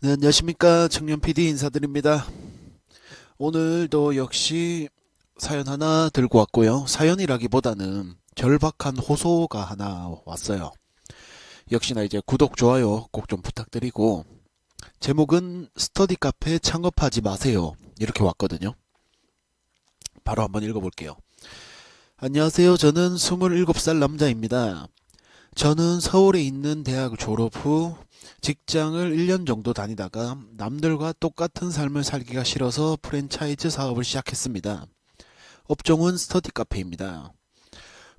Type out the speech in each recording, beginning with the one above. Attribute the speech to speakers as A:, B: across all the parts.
A: 네, 안녕하십니까. 청년 PD 인사드립니다. 오늘도 역시 사연 하나 들고 왔고요. 사연이라기보다는 절박한 호소가 하나 왔어요. 역시나 이제 구독, 좋아요 꼭 좀 부탁드리고, 제목은 스터디 카페 창업하지 마세요. 이렇게 왔거든요. 바로 한번 읽어볼게요. 안녕하세요. 저는 27살 남자입니다. 저는 서울에 있는 대학 졸업 후 직장을 1년 정도 다니다가 남들과 똑같은 삶을 살기가 싫어서 프랜차이즈 사업을 시작했습니다. 업종은 스터디 카페입니다.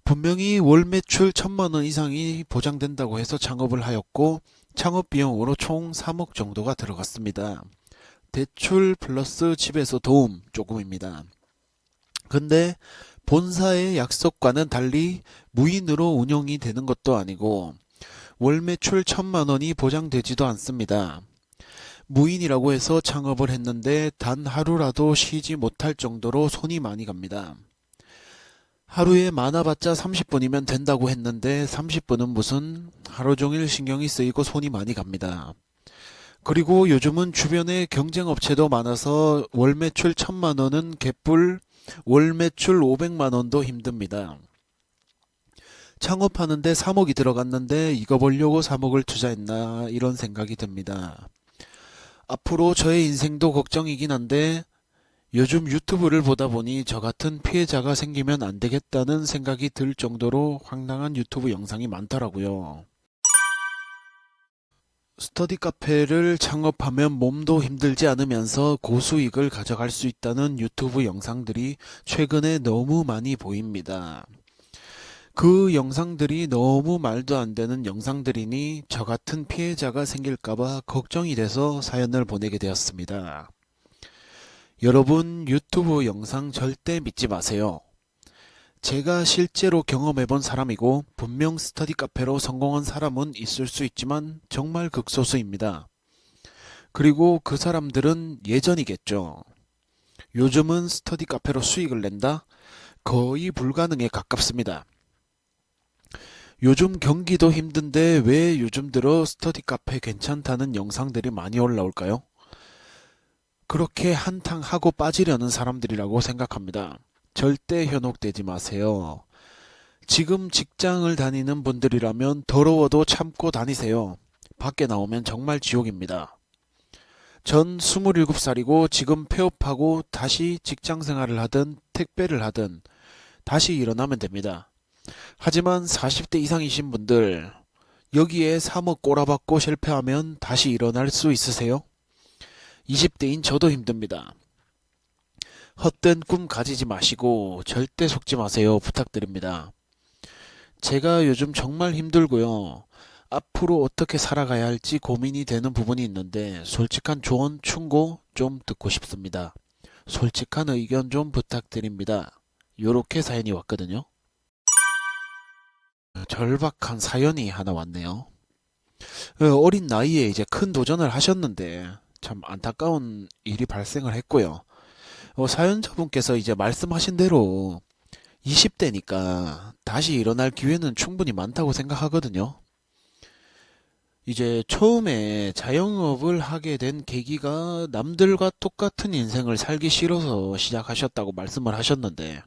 A: 분명히 월 매출 천만 원 이상이 보장된다고 해서 창업을 하였고 창업 비용으로 총 3억 정도가 들어갔습니다. 대출 플러스 집에서 도움 조금입니다. 근데 본사의 약속과는 달리 무인으로 운영이 되는 것도 아니고 월 매출 천만 원이 보장되지도 않습니다. 무인이라고 해서 창업을 했는데 단 하루라도 쉬지 못할 정도로 손이 많이 갑니다. 하루에 많아봤자 30분이면 된다고 했는데 30분은 무슨 하루 종일 신경이 쓰이고 손이 많이 갑니다. 그리고 요즘은 주변에 경쟁 업체도 많아서 월 매출 천만 원은 개뿔 월 매출 500만 원도 힘듭니다. 창업하는데 3억이 들어갔는데 이거 벌려고 3억을 투자했나 이런 생각이 듭니다. 앞으로 저의 인생도 걱정이긴 한데 요즘 유튜브를 보다 보니 저 같은 피해자가 생기면 안 되겠다는 생각이 들 정도로 황당한 유튜브 영상이 많더라고요. 스터디 카페를 창업하면 몸도 힘들지 않으면서 고수익을 가져갈 수 있다는 유튜브 영상들이 최근에 너무 많이 보입니다. 그 영상들이 너무 말도 안 되는 영상들이니 저 같은 피해자가 생길까봐 걱정이 돼서 사연을 보내게 되었습니다. 여러분 유튜브 영상 절대 믿지 마세요. 제가 실제로 경험해 본 사람이고 분명 스터디 카페로 성공한 사람은 있을 수 있지만 정말 극소수입니다. 그리고 그 사람들은 예전이겠죠. 요즘은 스터디 카페로 수익을 낸다? 거의 불가능에 가깝습니다. 요즘 경기도 힘든데 왜 요즘 들어 스터디 카페 괜찮다는 영상들이 많이 올라올까요? 그렇게 한탕 하고 빠지려는 사람들이라고 생각합니다. 절대 현혹되지 마세요. 지금 직장을 다니는 분들이라면 더러워도 참고 다니세요. 밖에 나오면 정말 지옥입니다. 전 27살이고 지금 폐업하고 다시 직장 생활을 하든 택배를 하든 다시 일어나면 됩니다. 하지만 40대 이상이신 분들 여기에 3억 꼬라박고 실패하면 다시 일어날 수 있으세요? 20대인 저도 힘듭니다. 헛된 꿈 가지지 마시고 절대 속지 마세요. 부탁드립니다. 제가 요즘 정말 힘들고요. 앞으로 어떻게 살아가야 할지 고민이 되는 부분이 있는데 솔직한 조언 충고 좀 듣고 싶습니다. 솔직한 의견 좀 부탁드립니다. 요렇게 사연이 왔거든요. 절박한 사연이 하나 왔네요. 어, 어린 나이에 이제 큰 도전을 하셨는데 참 안타까운 일이 발생을 했고요. 어, 사연자분께서 이제 말씀하신 대로 20대니까 다시 일어날 기회는 충분히 많다고 생각하거든요. 이제 처음에 자영업을 하게 된 계기가 남들과 똑같은 인생을 살기 싫어서 시작하셨다고 말씀을 하셨는데,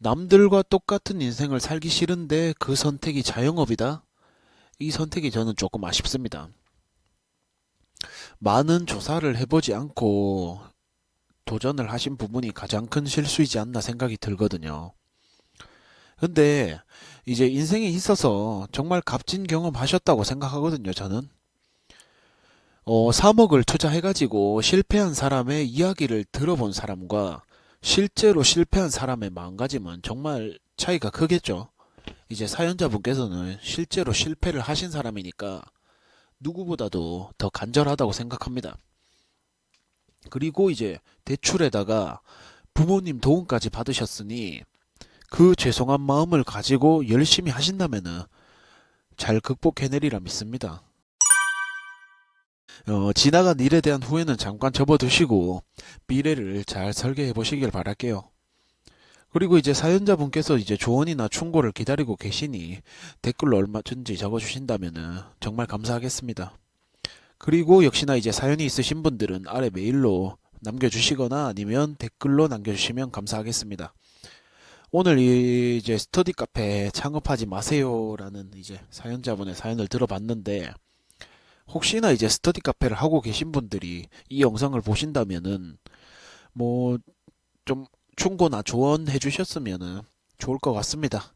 A: 남들과 똑같은 인생을 살기 싫은데 그 선택이 자영업이다? 이 선택이 저는 조금 아쉽습니다. 많은 조사를 해보지 않고 도전을 하신 부분이 가장 큰 실수이지 않나 생각이 들거든요. 근데 이제 인생에 있어서 정말 값진 경험 하셨다고 생각하거든요, 저는. 어, 3억을 투자해가지고 실패한 사람의 이야기를 들어본 사람과 실제로 실패한 사람의 마음가짐은 정말 차이가 크겠죠. 이제 사연자분께서는 실제로 실패를 하신 사람이니까 누구보다도 더 간절하다고 생각합니다. 그리고 이제 대출에다가 부모님 도움까지 받으셨으니 그 죄송한 마음을 가지고 열심히 하신다면은 잘 극복해내리라 믿습니다. 어, 지나간 일에 대한 후회는 잠깐 접어두시고 미래를 잘 설계해 보시길 바랄게요. 그리고 이제 사연자분께서 이제 조언이나 충고를 기다리고 계시니 댓글로 얼마든지 적어주신다면은 정말 감사하겠습니다. 그리고 역시나 이제 사연이 있으신 분들은 아래 메일로 남겨주시거나 아니면 댓글로 남겨주시면 감사하겠습니다. 오늘 이 이제 스터디 카페 창업하지 마세요라는 이제 사연자분의 사연을 들어봤는데 혹시나 이제 스터디 카페를 하고 계신 분들이 이 영상을 보신다면은 뭐 좀 충고나 조언해 주셨으면은 좋을 것 같습니다.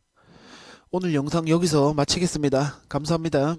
A: 오늘 영상 여기서 마치겠습니다. 감사합니다.